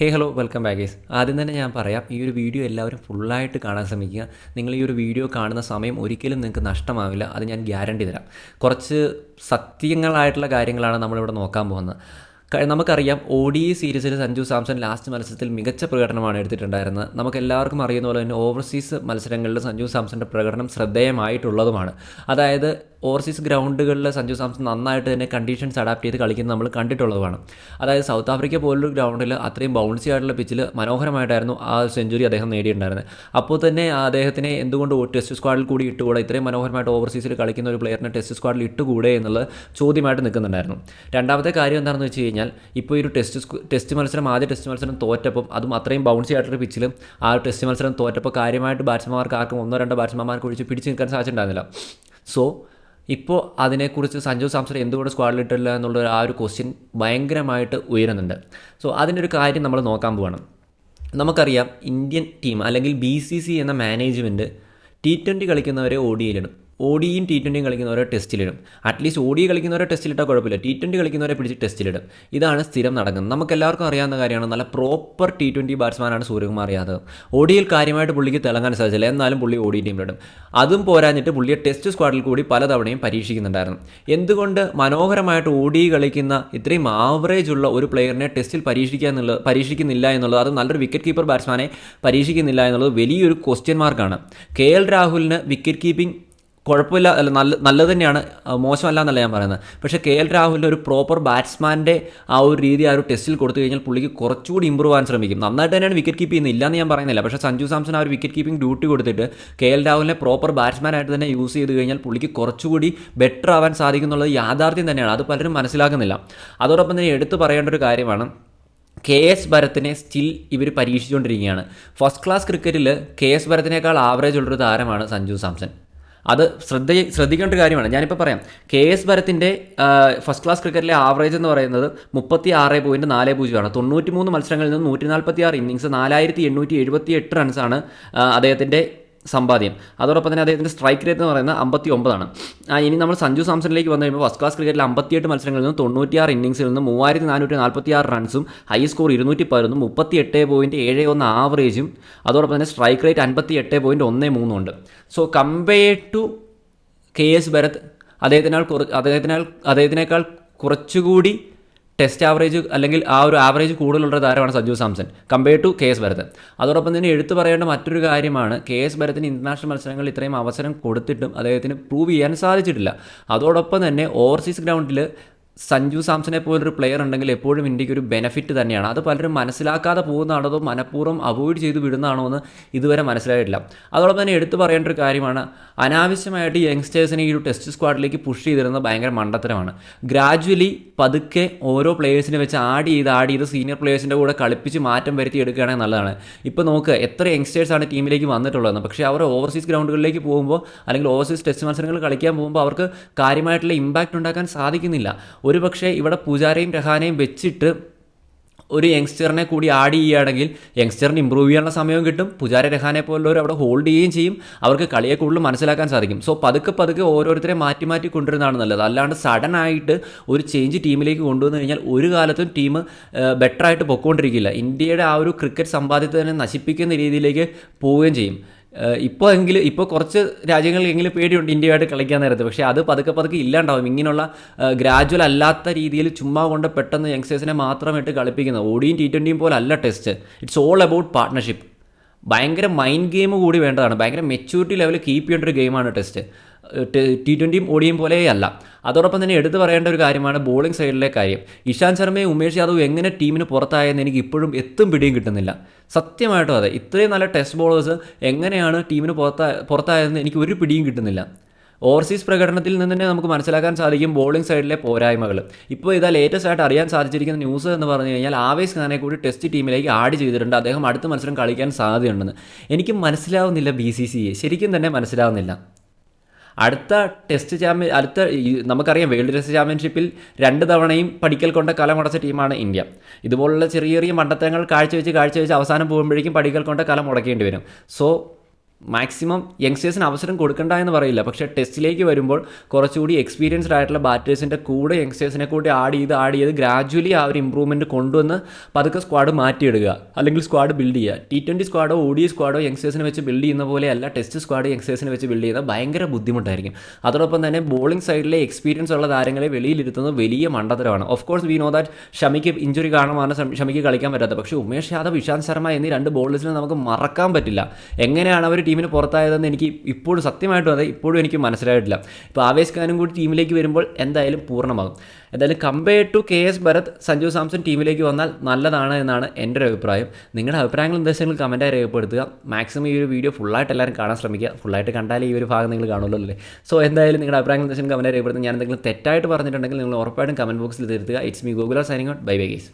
ഹേ hello welcome ബാഗേസ് ആദ്യം തന്നെ ഞാൻ പറയാം ഈ ഒരു വീഡിയോ എല്ലാവരും ഫുള്ളായിട്ട് കാണാൻ ശ്രമിക്കുക. നിങ്ങൾ ഈ ഒരു വീഡിയോ കാണുന്ന സമയം ഒരിക്കലും നിങ്ങൾക്ക് നഷ്ടമാവില്ല. അത് ഞാൻ ഗ്യാരണ്ടി തരാം. കുറച്ച് സത്യങ്ങളായിട്ടുള്ള കാര്യങ്ങളാണ് നമ്മളിവിടെ നോക്കാൻ പോകുന്നത്. നമുക്കറിയാം ഒ ഡി സീരീസിൽ സഞ്ജു സാംസൺ ലാസ്റ്റ് മത്സരത്തിൽ മികച്ച പ്രകടനമാണ് എടുത്തിട്ടുണ്ടായിരുന്നത്. നമുക്ക് എല്ലാവർക്കും അറിയുന്ന പോലെ തന്നെ ഓവർസീസ് മത്സരങ്ങളിൽ സഞ്ജു സാംസന്റെ പ്രകടനം ശ്രദ്ധേയമായിട്ടുള്ളതുമാണ്. അതായത് ഓവർസീസ് ഗ്രൗണ്ടുകളിൽ സഞ്ജു സാംസൺ നന്നായിട്ട് തന്നെ കണ്ടീഷൻസ് അഡാപ്റ്റ് ചെയ്ത് കളിക്കുന്നത് നമ്മൾ കണ്ടിട്ടുള്ളതുമാണ്. അതായത് സൗത്ത് ആഫ്രിക്ക പോലൊരു ഗ്രൗണ്ടിൽ അത്രയും ബൗൺസി ആയിട്ടുള്ള പിച്ചിൽ മനോഹരമായിട്ടായിരുന്നു ആ സെഞ്ചുറി അദ്ദേഹം നേടിയിട്ടുണ്ടായിരുന്നത്. അപ്പോൾ തന്നെ അദ്ദേഹത്തിനെ എന്തുകൊണ്ട് ടെസ്റ്റ് സ്ക്വാഡിൽ കൂടി ഇട്ടുകൂടെ? ഇത്രയും മനോഹരമായിട്ട് ഓവർസീസിൽ കളിക്കുന്ന ഒരു പ്ലെയറിനെ ടെസ്റ്റ് സ്ക്വാഡിൽ ഇട്ടുകൂടെ എന്നുള്ള ചോദ്യമായിട്ട് നിൽക്കുന്നുണ്ടായിരുന്നു. രണ്ടാമത്തെ കാര്യം എന്താണെന്ന് വെച്ച് കഴിഞ്ഞാൽ ഇപ്പോൾ ഒരു ടെസ്റ്റ് ടെസ്റ്റ് മത്സരം ആദ്യ ടെസ്റ്റ് മത്സരം തോറ്റപ്പം അതും അത്രയും ബൗൺസി ആയിട്ടുള്ള പിച്ചിൽ ആ ടെസ്റ്റ് മത്സരം തോറ്റപ്പോൾ കാര്യമായിട്ട് ബാറ്റ്സ്മാർക്ക് ആർക്കും ഒന്നോ രണ്ടോ ബാറ്റ്സ്മാൻമാർക്ക് ഒഴിച്ച് പിടിച്ച് നിൽക്കാൻ സാധിച്ചിട്ടുണ്ടായിരുന്നില്ല. സോ ഇപ്പോൾ അതിനെക്കുറിച്ച് സഞ്ജു സാംസൺ എന്തുകൊണ്ട് സ്ക്വാഡിലിട്ടില്ല എന്നുള്ള ആ ഒരു ക്വസ്റ്റ്യൻ ഭയങ്കരമായിട്ട് ഉയരുന്നുണ്ട്. സോ അതിന്റെ ഒരു കാര്യം നമ്മൾ നോക്കാൻ പോകണം നമുക്കറിയാം ഇന്ത്യൻ ടീം അല്ലെങ്കിൽ ബി സി സി എന്ന മാനേജ്മെന്റ് ടി ട്വന്റി കളിക്കുന്നവരെ ഒ ഡിയിലിടും ഒ ടി ട്വന്റിയും കളിക്കുന്നവരെ ടെസ്റ്റിലിടും. അറ്റ്ലീസ്റ്റ് ഒ കളിക്കുന്നവരെ ടെസ്റ്റിലിട്ടാൽ കുഴപ്പമില്ല. ടി ട്വന്റി കളിക്കുന്നവരെ പിടിച്ച് ടെസ്റ്റിലിടും. ഇതാണ് സ്ഥിരം നടക്കുന്നത്. നമുക്ക് എല്ലാവർക്കും അറിയാവുന്ന കാര്യമാണ്. നല്ല പ്രോപ്പർ ടി ട്വന്റി ബാറ്റ്സ്മാനാണ് സൂര്യകുമാർ യാദവ്. ഒ ഡിയിൽ കാര്യമായിട്ട് പുള്ളിക്ക് തിളങ്ങാൻ സാധിച്ചില്ല. എന്നാലും പുള്ളി ഒ ഡി ടീമിലിടും അതും പോരാഞ്ഞിട്ട് പുള്ളിയെ ടെസ്റ്റ് സ്ക്വാഡിൽ കൂടി പലതവണയും പരീക്ഷിക്കുന്നുണ്ടായിരുന്നു. എന്തുകൊണ്ട് മനോഹരമായിട്ട് ഒ ഡി കളിക്കുന്ന ഇത്രയും ആവറേജ് ഉള്ള ഒരു പ്ലെയറിനെ ടെസ്റ്റിൽ പരീക്ഷിക്കുക എന്നുള്ളത് പരീക്ഷിക്കുന്നില്ല എന്നുള്ളത് അത് നല്ലൊരു വിക്കറ്റ് കീപ്പർ ബാറ്റ്സ്മാനെ പരീക്ഷിക്കുന്നില്ല എന്നുള്ളത് വലിയൊരു ക്വസ്റ്റ്യൻ മാർക്കാണ് കെ എൽ രാഹുലിന് വിക്കറ്റ് കീപ്പിംഗ് കുഴപ്പമില്ല അല്ല നല്ല നല്ലത് തന്നെയാണ്. മോശമല്ല എന്നല്ല ഞാൻ പറയുന്നത്. പക്ഷേ കെ എൽ രാഹുലിന്റെ ഒരു പ്രോപ്പർ ബാറ്റ്സ്മാന്റെ ആ ഒരു രീതി ആ ഒരു ടെസ്റ്റിൽ കൊടുത്തു കഴിഞ്ഞാൽ പുള്ളിക്ക് കുറച്ചുകൂടി ഇമ്പ്രൂവ് ആവാൻ ശ്രമിക്കും. നന്നായിട്ട് തന്നെയാണ് വിക്കറ്റ് കീപ്പ് ചെയ്യുന്നത്. ഇല്ലയെന്ന് ഞാൻ പറയുന്നില്ല. പക്ഷേ സഞ്ജു സാംസൺ ആ ഒരു വിക്കറ്റ് കീപ്പിംഗ് ഡ്യൂട്ടി കൊടുത്തിട്ട് കെ എൽ രാഹുലിനെ പ്രോപ്പർ ബാറ്റ്സ്മാനായിട്ട് തന്നെ യൂസ് ചെയ്ത് കഴിഞ്ഞാൽ പുള്ളിക്ക് കുറച്ചുകൂടി ബെറ്റർ ആവാൻ സാധിക്കും എന്നുള്ളത് യാഥാർത്ഥ്യം തന്നെയാണ്. അത് പലരും മനസ്സിലാക്കുന്നില്ല. അതോടൊപ്പം തന്നെ എടുത്തു പറയേണ്ട ഒരു കാര്യമാണ്. കെ എസ് ഭരത്തിനെ സ്റ്റിൽ ഇവർ പരീക്ഷിച്ചുകൊണ്ടിരിക്കുകയാണ്. ഫസ്റ്റ് ക്ലാസ് ക്രിക്കറ്റിൽ കെ എസ് ഭരത്തിനേക്കാൾ ആവറേജ് ഉള്ളൊരു താരമാണ് സഞ്ജു സാംസൺ. അത് ശ്രദ്ധ ശ്രദ്ധിക്കേണ്ട ഒരു കാര്യമാണ്. ഞാനിപ്പോൾ പറയാം. കെ എസ് ഭരത്തിന്റെ ഫസ്റ്റ് ക്ലാസ് ക്രിക്കറ്റിലെ ആവറേജ് എന്ന് പറയുന്നത് മുപ്പത്തി ആറ് പോയിന്റ് നാല് പൂജ്യമാണ്. തൊണ്ണൂറ്റി മൂന്ന് മത്സരങ്ങളിൽ നിന്ന് നൂറ്റി നാൽപ്പത്തി ആറ് ഇന്നിങ്സ് നാലായിരത്തി എണ്ണൂറ്റി എഴുപത്തി എട്ട് റൺസാണ് അദ്ദേഹത്തിന്റെ സമ്പാദ്യം. അതോടൊപ്പം തന്നെ അദ്ദേഹത്തിന്റെ സ്ട്രൈക്ക് റേറ്റ് എന്ന് പറയുന്നത് അമ്പത്തി ഒമ്പതാണ് ഇനി നമ്മൾ സഞ്ജു സാംസണിലേക്ക് വന്നു കഴിയുമ്പോൾ ഫസ്റ്റ് ക്ലാസ് ക്രിക്കറ്റിൽ അമ്പത്തിയെട്ട് മത്സരങ്ങളിൽ നിന്ന് തൊണ്ണൂറ്റിയാറ് ഇന്നിംഗ്സിൽ നിന്ന് മൂവായിരത്തി നാനൂറ്റി നാൽപ്പത്തി ആറ് റൺസും ഹൈ സ്കോർ ഇരുന്നൂറ്റി പതിനൊന്നും മുപ്പത്തി എട്ട് പോയിന്റ് ഏഴ് ഒന്ന് ആവറേജും അതോടൊപ്പം തന്നെ സ്ട്രൈക്ക് റേറ്റ് അൻപത്തി എട്ട് പോയിന്റ് ഒന്ന് മൂന്നും ഉണ്ട്. So compare to K S Bharat അദ്ദേഹത്തിനാൽ കുറ അദ്ദേഹത്തിനാൽ അദ്ദേഹത്തിനേക്കാൾ കുറച്ചുകൂടി ടെസ്റ്റ് ആവറേജ് അല്ലെങ്കിൽ ആ ഒരു ആവറേജ് കൂടുതലുള്ള താരമാണ് Sanju Samson compare to K S Bharat അതോടൊപ്പം തന്നെ എടുത്തു പറയേണ്ട മറ്റൊരു കാര്യമാണ് കെ എസ് ഭരത്തിന് ഇന്റർനാഷണൽ മത്സരങ്ങളിൽ ഇത്രയും അവസരം കൊടുത്തിട്ടും അദ്ദേഹത്തിന് പ്രൂവ് ചെയ്യാൻ സാധിച്ചിട്ടില്ല. അതോടൊപ്പം തന്നെ ഓവർസീസ് ഗ്രൗണ്ടിൽ സഞ്ജു സാംസനെ പോലൊരു പ്ലെയർ ഉണ്ടെങ്കിൽ എപ്പോഴും ഇന്ത്യയ്ക്ക് ഒരു ബെനഫിറ്റ് തന്നെയാണ്. അത് പലരും മനസ്സിലാക്കാതെ പോകുന്നതാണോ മനഃപൂർവം അവോയ്ഡ് ചെയ്ത് വിടുന്നതാണോ എന്ന് ഇതുവരെ മനസ്സിലായിട്ടില്ല. അതോടൊപ്പം തന്നെ എടുത്തു പറയേണ്ട ഒരു കാര്യമാണ് അനാവശ്യമായിട്ട് യങ്സ്റ്റേഴ്സിനെ ഈ ഒരു ടെസ്റ്റ് സ്ക്വാഡിലേക്ക് പുഷ് ചെയ്തിരുന്നത് ഭയങ്കര മണ്ടത്തരമാണ്. ഗ്രാജ്വലി പതുക്കെ ഓരോ പ്ലേയേഴ്സിനെ വെച്ച് ആഡ് ചെയ്ത് ആഡ് ചെയ്ത് സീനിയർ പ്ലേയേഴ്സിന്റെ കൂടെ കളിപ്പിച്ച് മാറ്റം വരുത്തി എടുക്കുകയാണെങ്കിൽ നല്ലതാണ്. ഇപ്പോൾ നോക്ക് എത്ര യങ്സ്റ്റേഴ്സാണ് ടീമിലേക്ക് വന്നിട്ടുള്ളതെന്ന്. പക്ഷേ അവർ ഓവർസീസ് ഗ്രൗണ്ടുകളിലേക്ക് പോകുമ്പോൾ അല്ലെങ്കിൽ ഓവർസീസ് ടെസ്റ്റ് മത്സരങ്ങൾ കളിക്കാൻ പോകുമ്പോൾ അവർക്ക് കാര്യമായിട്ടുള്ള ഇമ്പാക്റ്റ് ഉണ്ടാക്കാൻ സാധിക്കുന്നില്ല. ഒരു പക്ഷേ ഇവിടെ പൂജാരയും രഹാനെയും വെച്ചിട്ട് ഒരു യങ്സ്റ്ററിനെ കൂടി ആഡ് ചെയ്യുകയാണെങ്കിൽ യങ്സ്റ്ററിന് ഇമ്പ്രൂവ് ചെയ്യാനുള്ള സമയവും കിട്ടും. പുജാര രഹാനെ പോലുള്ളവർ അവിടെ ഹോൾഡ് ചെയ്യുകയും ചെയ്യും. അവർക്ക് കളിയെ കൂടുതൽ മനസ്സിലാക്കാൻ സാധിക്കും. സോ പതുക്കെ പതുക്കെ ഓരോരുത്തരെ മാറ്റി മാറ്റി കൊണ്ടുവരുന്നതാണ് നല്ലത്. അല്ലാണ്ട് സഡൻ ആയിട്ട് ഒരു ചേഞ്ച് ടീമിലേക്ക് കൊണ്ടുവന്നു കഴിഞ്ഞാൽ ഒരു കാലത്തും ടീം ബെറ്ററായിട്ട് പൊക്കോണ്ടിരിക്കില്ല. ഇന്ത്യയുടെ ആ ഒരു ക്രിക്കറ്റ് സമ്പാദ്യത്തെ തന്നെ നശിപ്പിക്കുന്ന രീതിയിലേക്ക് പോവുകയും ചെയ്യും. ഇപ്പോൾ എങ്കിലും ഇപ്പോൾ കുറച്ച് രാജ്യങ്ങളിലെങ്കിലും പേടിയുണ്ട് ഇന്ത്യയുമായിട്ട് കളിക്കാൻ നേരത്തെ. പക്ഷേ അത് പതുക്കെ പതുക്കെ ഇല്ലാണ്ടാവും. ഇങ്ങനെയുള്ള ഗ്രാജുവൽ അല്ലാത്ത രീതിയിൽ ചുമ്മാ കൊണ്ട് പെട്ടെന്ന് യങ്സ്റ്റേഴ്സിനെ മാത്രമായിട്ട് കളിപ്പിക്കുന്നത്. ഓടിയും ടി ട്വന്റിയും പോലെ അല്ല test it's all about partnership ഭയങ്കര മൈൻഡ് ഗെയിം കൂടി വേണ്ടതാണ്. ഭയങ്കര മെച്യൂരിറ്റി ലെവൽ കീപ്പ് ചെയ്യേണ്ട ഒരു ഗെയിമാണ് ടെസ്റ്റ് ടി ട്വന്റിയും ഓടിയും പോലെയല്ല. അതോടൊപ്പം തന്നെ എടുത്തു പറയേണ്ട ഒരു കാര്യമാണ് ബോളിംഗ് സൈഡിലെ കാര്യം. ഇഷാന്ത് ശർമ്മയും ഉമേഷ് യാദവ് എങ്ങനെ ടീമിന് പുറത്തായെന്ന് എനിക്ക് ഇപ്പോഴും എത്തും പിടിയും കിട്ടുന്നില്ല. സത്യമായിട്ടും അതെ. ഇത്രയും നല്ല ടെസ്റ്റ് ബോളേഴ്സ് എങ്ങനെയാണ് ടീമിന് പുറത്താ പുറത്തായതെന്ന് എനിക്ക് ഒരു പിടിയും കിട്ടുന്നില്ല. ഓവർസീസ് പ്രകടനത്തിൽ നിന്ന് തന്നെ നമുക്ക് മനസ്സിലാക്കാൻ സാധിക്കും ബോളിംഗ് സൈഡിലെ പോരായ്മകൾ ഇപ്പോൾ ഇതാ ലേറ്റസ്റ്റ് ആയിട്ട് അറിയാൻ സാധിച്ചിരിക്കുന്ന ന്യൂസ് എന്ന് പറഞ്ഞു കഴിഞ്ഞാൽ ആവേശ് ഖാനെ കൂടി ടെസ്റ്റ് ടീമിലേക്ക് ആഡ് ചെയ്തിട്ടുണ്ട്. അദ്ദേഹം അടുത്ത മത്സരം കളിക്കാൻ സാധ്യതയുണ്ടെന്ന്. എനിക്ക് മനസ്സിലാവുന്നില്ല ബി ശരിക്കും തന്നെ മനസ്സിലാവുന്നില്ല. അടുത്ത ടെസ്റ്റ് ചാമ്പ്യൻ അടുത്ത നമുക്കറിയാം വേൾഡ് ടെസ്റ്റ് ചാമ്പ്യൻഷിപ്പിൽ രണ്ട് തവണയും പഠിക്കൽ കൊണ്ട കലമുടച്ച ടീമാണ് ഇന്ത്യ. ഇതുപോലുള്ള ചെറിയ ചെറിയ മണ്ടത്തരങ്ങൾ കാഴ്ചവെച്ച് കാഴ്ചവെച്ച് അവസാനം പോകുമ്പോഴേക്കും പഠിക്കൽ കൊണ്ട കലം മുടക്കേണ്ടി വരും. സോ മാക്സിമം യങ്സ്റ്റേഴ്സിന് അവസരം കൊടുക്കണ്ട എന്ന് പറയില്ല. പക്ഷേ ടെസ്റ്റിലേക്ക് വരുമ്പോൾ കുറച്ചുകൂടി എക്സ്പീരിയൻസ്ഡ് ആയിട്ടുള്ള ബാറ്റേഴ്സിന്റെ കൂടെ യങ്സ്റ്റേഴ്സിനെ കൂടി ആഡ് ചെയ്ത് ആഡ് ചെയ്ത് ഗ്രാജുവലി ആ ഒരു ഇമ്പ്രൂവ്മെന്റ് കൊണ്ടുവന്ന് പതുക്കെ സ്ക്വാഡ് മാറ്റിയിടുക അല്ലെങ്കിൽ സ്ക്വാഡ് ബിൽഡ് ചെയ്യുക. ടി ട്വന്റി സ്ക്വാഡോ ഒ ഡി സ്ക്വാഡോ യങ്സ്റ്റേഴ്സിനെ വെച്ച് ബിൽഡ് ചെയ്യുന്ന പോലെയല്ല ടെസ്റ്റ് സ്ക്വാഡ് യങ്സ്റ്റേഴ്സിനെ വെച്ച് ബിൽഡ് ചെയ്യുന്നത് ഭയങ്കര ബുദ്ധിമുട്ടായിരിക്കും. അതോടൊപ്പം തന്നെ ബോളിംഗ് സൈഡിലെ എക്സ്പീരിയൻസ് ഉള്ള താരങ്ങളെ വെളിയിലിരുത്തുന്നത് വലിയ മണ്ടത്തരമാണ്. Of course we know that ഷമിക്ക് injury കാരണമാണ് ഷം- ഷമിക്ക് കളിക്കാൻ പറ്റാത്തത്. പക്ഷേ ഉമേഷ് യാദവ് ഇഷാന്ത് ശർമ്മ എന്നീ രണ്ട് ബോളേഴ്സിനെ നമുക്ക് മറക്കാൻ പറ്റില്ല. എങ്ങനെയാണ് അവർ ടീമിന് പുറത്തായതെന്ന് എനിക്ക് ഇപ്പോഴും സത്യമായിട്ടും അതെ ഇപ്പോഴും എനിക്ക് മനസ്സിലായിട്ടില്ല. ഇപ്പോൾ ആവേശ് ഖാനും കൂടി ടീമിലേക്ക് വരുമ്പോൾ എന്തായാലും പൂർണമാകും. എന്തായാലും compare to K S Bharat Sanju Samson ടീമിലേക്ക് വന്നാൽ നല്ലതാണ് എന്നാണ് എന്റെ ഒരു അഭിപ്രായം. നിങ്ങളുടെ അഭിപ്രായങ്ങൾ നിർദ്ദേശങ്ങൾ കമന്റായി രേഖപ്പെടുത്തുക. മാക്സിമം ഈ ഒരു വീഡിയോ ഫുള്ളായിട്ട് എല്ലാവരും കാണാൻ ശ്രമിക്കുക. ഫുള്ളായിട്ട് കണ്ടാലേ ഈ ഒരു ഭാഗം നിങ്ങൾ കാണുമല്ലോ അല്ലേ? സോ എന്തായാലും നിങ്ങളുടെ അഭിപ്രായങ്ങൾ നിർദ്ദേശങ്ങൾ കമന്റായി രേഖപ്പെടുത്തുക. ഞാൻ എന്തെങ്കിലും തെറ്റായിട്ട് പറഞ്ഞിട്ടുണ്ടെങ്കിൽ നിങ്ങൾ ഉറപ്പായിട്ടും കമന്റ് ബോക്സിൽ തിരുത്തുക. It's me Google signing out bye bye guys